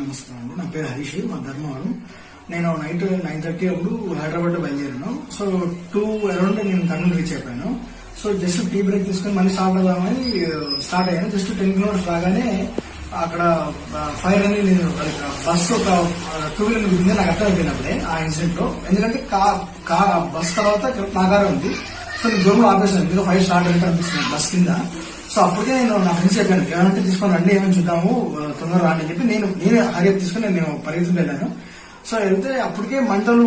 నమస్కారం అండి నా పేరు హరీష్ మా ధర్మవరం. నేను నైట్ నైన్ థర్టీ అప్పుడు హైదరాబాద్ బయలుదేరాను. సో టూ అరౌండ్ నేను కర్నూలు రీచ్ అయిపోయాను. సో జస్ట్ టీ బ్రేక్ తీసుకుని మళ్ళీ స్టార్ట్ అవుదామని స్టార్ట్ అయ్యాను. జస్ట్ టెన్ కిలోమీటర్స్ రాగానే అక్కడ ఫైర్ అని నేను బస్ ఒక టూ వీలర్ ఉంది నాకు అర్థమైపోయింది అప్పుడే ఆ ఇన్సిడెంట్లో. ఎందుకంటే కార్ కార్ బస్ తర్వాత నా కారే ఉంది. సో నేను దూరంలో ఆపేసాను మీరు ఫైర్ స్టార్ట్ అయితే అనిపిస్తుంది బస్ కింద. సో అప్పటికే నేను నా ఫ్రెండ్స్ చెప్పాను ఏమంటే తీసుకొని రండి ఏమైనా చూద్దాము తొందరగా రాండి అని చెప్పి నేను నేనే హరియప్ తీసుకుని నేను పరిగెత్తుకు వెళ్ళాను. సో వెళ్తే అప్పటికే మంటలు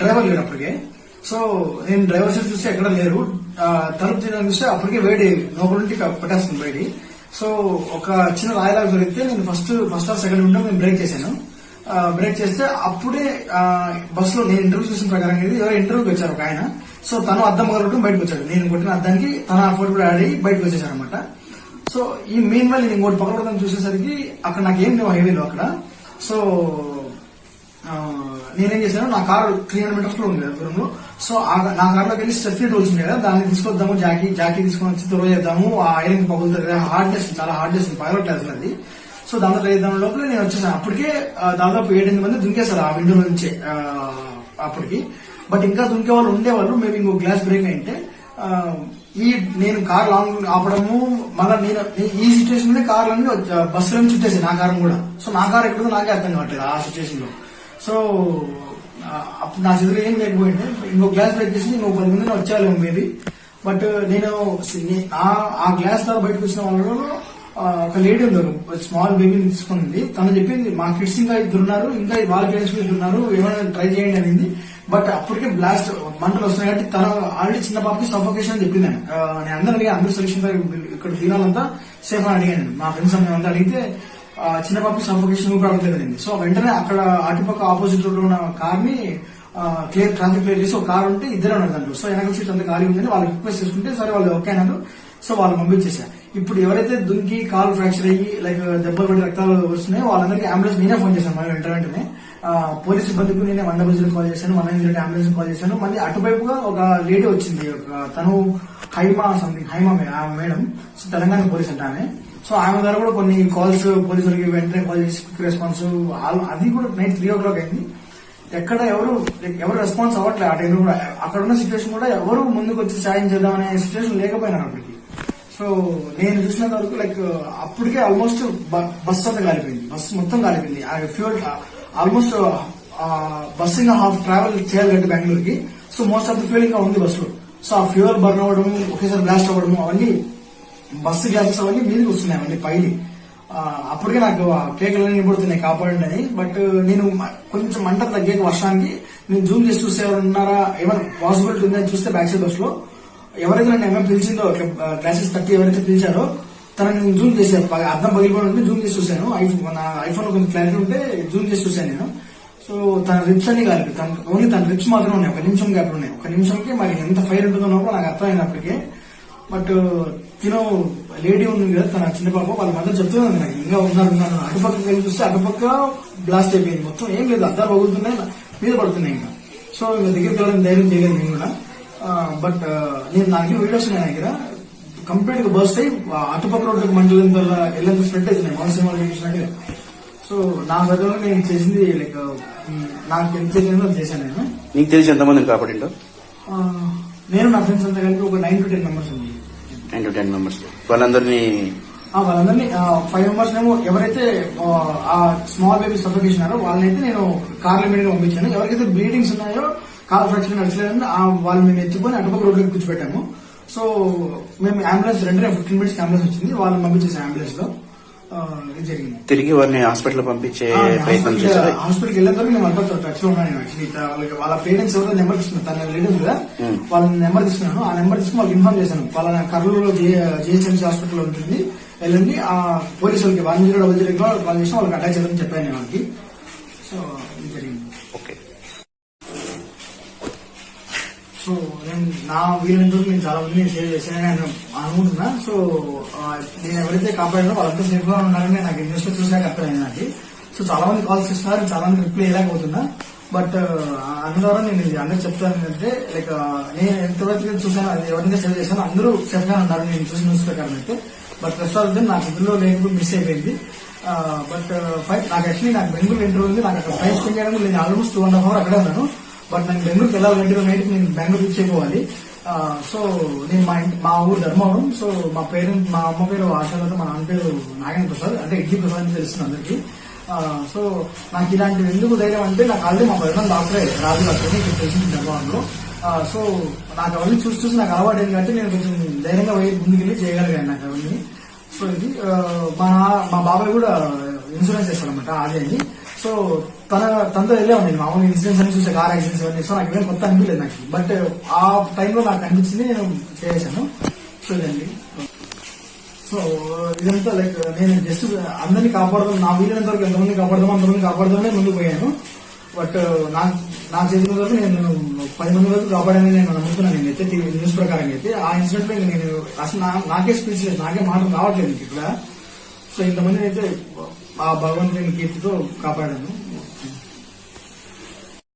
డ్రైవర్ లేరు అప్పటికే. సో నేను డ్రైవర్ సీట్ చూస్తే ఎక్కడ లేరు. తలుపు తీయడానికి చూస్తే అప్పటికే వేడి లోపల నుండి పట్టేస్తుంది వేడి సో ఒక చిన్న రాయలాగా దొరికితే నేను ఫస్ట్ ఫస్ట్ ఆర్ సెకండ్ ఉంటే నేను బ్రేక్ చేశాను. బ్రేక్ చేస్తే అప్పుడే బస్లో నేను ఇంటర్వ్యూ చూసిన ప్రకారం ఇది ఎవరో ఇంటర్వ్యూకి వచ్చారు ఒక ఆయన. సో తను అద్దం మొదలు బయటకు వచ్చాడు. నేను కొట్టిన అద్దానికి తన ఫోటో కూడా ఆడి బయటకు వచ్చేసాడు అనమాట సో ఈ మెయిన్ వల్ల నేను ఇంకోటి పక్కన చూసేసరికి అక్కడ నాకు ఏం లేవు హైవేలో అక్కడ. సో నేనేం చేశాను నా కారు త్రీ హండ్రెడ్ మీటర్స్లో ఉంది దూరంలో. సో ఆ- నా కార్లోకి వెళ్ళి స్టెఫ్నీ టూల్స్ ఉంది కదా దాన్ని తీసుకొద్దాము జాకీ జాకీ తీసుకొని వచ్చి త్వరగా చేద్దాము ఆ ఐరన్ పగులుతుంది కదా. హార్డ్నెస్ చాలా హార్డ్నెస్ పైలట్ అసలు అది సో దాంట్లో చేద్దాం లోపల నేను వచ్చేసాను అప్పటికే ఆ, దాదాపు ఏడెనిమిది మంది దుంకేశారు ఆ విండో నుంచి అప్పటికి. బట్ ఇంకా దుంకే వాళ్ళు ఉండేవాళ్ళు. మేబీ ఇంకో గ్లాస్ బ్రేక్ అయింటే ఈ నేను కార్ లాంగ్ ఆపడము మళ్ళీ నేను ఈ సిచ్యువేషన్లో కార్లన్నీ బస్సులో నుంచి చుట్టేసి నా కారం కూడా. సో నా కార్ ఎక్కడో నాకే అర్థం కావట్లేదు ఆ సిచ్యువేషన్లో. సో అప్పుడు నా చేతిలో ఏం లేకపోయింది ఇంకో గ్లాస్ బ్రేక్ చేసి ఇంకో పది మంది వచ్చేవాళ్ళేమో మేబీ. బట్ నేను ఆ- ఆ గ్లాస్ ద్వారా బయటకు వచ్చిన వాళ్ళలో ఒక లేడీ ఉన్నారు స్మాల్ బేబీని తీసుకుంది తను చెప్పింది మా కిడ్స్ ఇంకా ఇద్దరు ఉన్నారు ఇంకా వాళ్ళ పేరెంట్స్ కూడా ఉన్నారు ఏమైనా ట్రై చేయండి అనింది. బట్ అప్పటికే బ్లాస్ట్ మంటలు వస్తున్నాయి కాబట్టి తన ఆల్రెడీ చిన్న పాపకి సఫోకేషన్ అని చెప్పింది నేను అందరూ అడిగా అందరూ సెలక్షన్ ఇక్కడ తినాలంతా సేఫ్ అని అడిగాను మా ఫ్రెండ్స్ అంతా అడిగితే చిన్న పాపకి సఫోకేషన్ ప్రాబ్లం సో వెంటనే అక్కడ అటుపక్క ఆపోజిట్లో ఉన్న కార్ని క్లియర్ ట్రాఫిక్ క్లియర్ చేసి ఒక కార్ ఉంటే ఇద్దరు ఉన్నారు దాంట్లో. సో వెనకాల సీట్ అంత ఖాళీ ఉందని వాళ్ళు రిక్వెస్ట్ చేసుకుంటే సరే వాళ్ళు ఓకే అన్నారు. సో వాళ్ళు పంపించేసారు ఇప్పుడు ఎవరైతే దుంకి కాల్ ఫ్రాక్చర్ అయ్యి లైక్ దెబ్బలు పడి రక్తాలు వస్తున్నాయో వాళ్ళందరికీ అంబులెన్స్ నేనే ఫోన్ చేశాను. మళ్ళీ వెంట వెంటనే పోలీస్ సిబ్బందికి నేనే వన్ డబుల్ జీరో కాల్ చేశాను. One nine zero ambulance call చేశాను. మళ్ళీ అటువైపుగా ఒక లేడీ వచ్చింది. ఒక తను హైమా సంథింగ్ హైమా మే- ఆమె మేడం. సో తెలంగాణ పోలీస్ అంటే ఆమె. సో ఆమె ద్వారా కూడా కొన్ని కాల్స్ పోలీసులకి వెంటనే కాల్ చేసి క్విక్ రెస్పాన్స్ అది కూడా నైట్ త్రీ ఓ క్లాక్ అయింది. ఎక్కడ ఎవరు ఎవరు రెస్పాన్స్ అవ్వట్లేదు ఆ టైంలో కూడా. అక్కడ ఉన్న సిచ్యువేషన్ కూడా ఎవరు ముందుకు వచ్చి సాయం చేద్దాం అనే సిచ్యువేషన్ లేకపోయినారు అప్పటికి. సో నేను చూసినంత వరకు లైక్ అప్పటికే ఆల్మోస్ట్ బస్ అంతా కాలిపోయింది. బస్ మొత్తం కాలిపోయింది. ఆ ఫ్యూల్ ఆల్మోస్ట్ బస్ ఇంకా హాఫ్ ట్రావెల్ చేయాలి కాబట్టి బెంగళూరుకి so most of the fuel ఇంకా ఉంది బస్సులో సో ఆ ఫ్యూల్ బర్న్ అవ్వడం ఒకేసారి బ్లాస్ట్ అవ్వడం అవన్నీ బస్సు గ్యాసెస్ అవన్నీ మీదకి వస్తున్నాయి అవన్నీ పైకి. అప్పటికే నాకు కేకలు అన్నీ పడుతున్నాయి కాపాడండి అని. బట్ నేను కొంచెం మంట తగ్గాక వర్షానికి నేను జూమ్ చేసి చూసేవారు ఉన్నారా? ఏమైనా పాసిబిలిటీ ఉందని చూస్తే బ్యాక్ సైడ్ బస్లో. ఎవరైతే నన్ను ఎంఎం పిలిచిందో క్లాసెస్ థర్టీ ఎవరైతే పిలిచారో తనని నేను జూమ్ చేశాను అర్థం పగిలిపోయి ఉంటే జూమ్ చేసి చూశాను. ఐఫోన్ మన ఐఫోన్లో కొంచెం క్లారిటీ ఉంటే జూమ్ చేసి చూశాను నేను. సో తన రిప్స్ అన్ని కాదు. తన ఓన్లీ తన రిప్స్ మాత్రం ఉన్నాయి. ఒక నిమిషం గ్యాప్ ఉన్నాయి. ఒక నిమిషంకి మరి ఎంత ఫైర్ ఉంటుందో కూడా నాకు అర్థమైంది అప్పటికే బట్ తినో లేడీ ఉంది కదా తన చిన్న పాప వాళ్ళ మధ్య చెప్తున్నాను నాకు ఇంకా ఉన్నారు ఉన్నారు. అటుపక్క వెళ్ళి చూస్తే అటుపక్క బ్లాస్ట్ అయిపోయింది. మొత్తం ఏం లేదు. అద్దాలు పగులుతున్నాయి మీద పడుతున్నాయి ఇంకా. సో ఇంకా దగ్గరికి వెళ్ళడం ధైర్యం చేయలేదు నేను కూడా. బట్ నేను నాకు వీడియోస్ ఉన్నాయి నా దగ్గర. కంప్లీట్గా బర్స్ట్ అయ్యి అటుపక్క రోడ్డు మంటలు వెళ్ళేంత స్ప్రెడ్ అవుతున్నాయి మనసు చూసినట్టుగా సో నా దగ్గర నేను చేసింది లైక్ నాకు ఎంత అది చేశాను నేను. నీకు తెలిసి ఎంతమందిని కాపాడిండో ఆ, నేను నా ఫ్రెండ్స్ అంతా కలిపి ఒక నైన్ టు టెన్ మెంబర్స్ ఉంది. నైన్ టు టెన్ మెంబర్స్ వాళ్ళందరినీ వాళ్ళందరినీ ఫైవ్ మెంబర్స్ ఏమో ఎవరైతే ఆ, ఆ స్మాల్ బేబీ సఫికేషన్ ఉన్నారో వాళ్ళనైతే నేను కార్ల మీద పంపించాను. ఎవరికైతే బ్లీడింగ్స్ ఉన్నాయో కార్ ఫ్రాక్చర్ నడిచలేదని వాళ్ళు మేము ఎత్తుకొని అటుపక్క రోడ్లోకి కూర్చోబెట్టాము సో మేము అంబులెన్స్ రెండే ఫిఫ్టీన్ మినిట్స్ అంబులెన్స్ వచ్చింది వాళ్ళని పంపించేసాం అంబులెన్స్లో జరిగింది తిరిగి వారిని హాస్పిటల్ పంపించే ప్రయత్నం చేశారు హాస్పిటల్కి వెళ్ళిన తర్వాత మేము వాళ్ళతో టచ్లో ఉన్నాను యాక్చువల్లీ వాళ్ళకి వాళ్ళ పేరెంట్స్ ఎవరో నెంబర్ తీసుకున్నారు తన లేడీ కదా Hmm. వాళ్ళ నెంబర్ తీసుకున్నాను ఆ నెంబర్ తీసుకుని వాళ్ళకి ఇన్ఫార్మ్ చేశాను వాళ్ళ కర్నూలులో జిహెచ్ఎంసీ హాస్పిటల్ ఉంటుంది వెళ్ళండి ఆ పోలీసు వాళ్ళకి one zero double zero call చేసి వాళ్ళకి అటాచ్ చేద్దామని చెప్పాను నేను వాళ్ళకి సో ఇది జరిగింది ఓకే సో నేను నా వీలంతా నేను చాలా మంది సేవ్ చేశాను నేను అనుకుంటున్నా. సో నేను ఎవరైతే కాపాడారో వాళ్ళంతా సేఫ్గా ఉన్నారని నాకు ఇంట్రెస్ట్ చూసాక అర్థమైంది నాకు సో చాలా మంది కాల్స్ ఇస్తున్నారు చాలా మంది రిప్లై ఇవ్వలేకపోతున్నా బట్ అన్న నేను ఇది అందరూ చెప్తాను ఏంటంటే లైక్ నేను ఎంతవరకు చూసాను అది ఎవరైతే సేవ్ చేశానో అందరూ సేఫ్గా ఉన్నారు నేను చూసిన న్యూస్ ప్రకారం అయితే. బట్ ప్రస్తుతం నా చేతుల్లో లేకుండా మిస్ అయిపోయింది. బట్ ఫైవ్ నాకు యాక్చువల్లీ నాకు బెంగళూరు ఇంటర్వ్యూ ఉంది నాకు అక్కడ టైం స్పెండ్ చేయడం నేను almost two and half hour అక్కడే ఉన్నాను. బట్ నేను బెంగళూరుకి వెళ్ళాలంటే నైట్ నేను బెంగళూరు రీచ్ అయిపోవాలి. సో నేను మా ఇంటి మా ఊరు ధర్మవరం. సో మా పేరెంట్ మా అమ్మ పేరు ఆశాలతో మా నాన్న పేరు నాగేంద్ర ప్రసాద్ అంటే ఇడ్లీ ప్రసాద్ అని తెలుస్తుంది అందరికీ. సో నాకు ఇలాంటివి ఎందుకు ధైర్యం అంటే నాకు ఆల్రెడీ మా ప్రధాన డాక్టరే రాజు డాక్టర్ ఇక్కడ తెలిసింది ధర్మవరంలో. సో నాకు అవన్నీ చూసి చూసి నాకు అలవాటు ఏంటంటే నేను కొంచెం ధైర్యంగా పోయి ముందుకెళ్ళి చేయగలిగాను నాకు అవన్నీ. సో ఇది మా మా బాబాయ్ కూడా ఇన్సూరెన్స్ చేస్తాడనమాట ఆర్డీ సో తన తనతో వెళ్ళే నేను. మామూలు ఇన్సిడెంట్స్ అని చూసే కార్ యాక్సిడెంట్స్ అన్ని సో నాకు ఏం కొత్త అనిపించలేదు నాకు. బట్ ఆ టైంలో నాకు అనిపించింది నేను చేశాను. సో ఇదండి. సో ఇదంతా లైక్ నేను జస్ట్ అందరినీ కాపాడదాం నా వీలైనంత వరకు ఎంతమంది కాపాడదాం అంతమంది కాపాడదామనే ముందుకు పోయాను. బట్ నా నా చేసిన వరకు నేను పది మంది వరకు కాపాడని నేను నమ్ముతున్నాను నేనైతే టీవీ న్యూస్ ప్రకారం అయితే. ఆ ఇన్సిడెంట్లో నేను అసలు నా- నాకే స్పీచ్ లేదు నాకే మాటలు రావట్లేదు ఇక్కడ. సో ఇంతమంది అయితే ఆ భగవంతుని కీర్తితో కాపాడాను.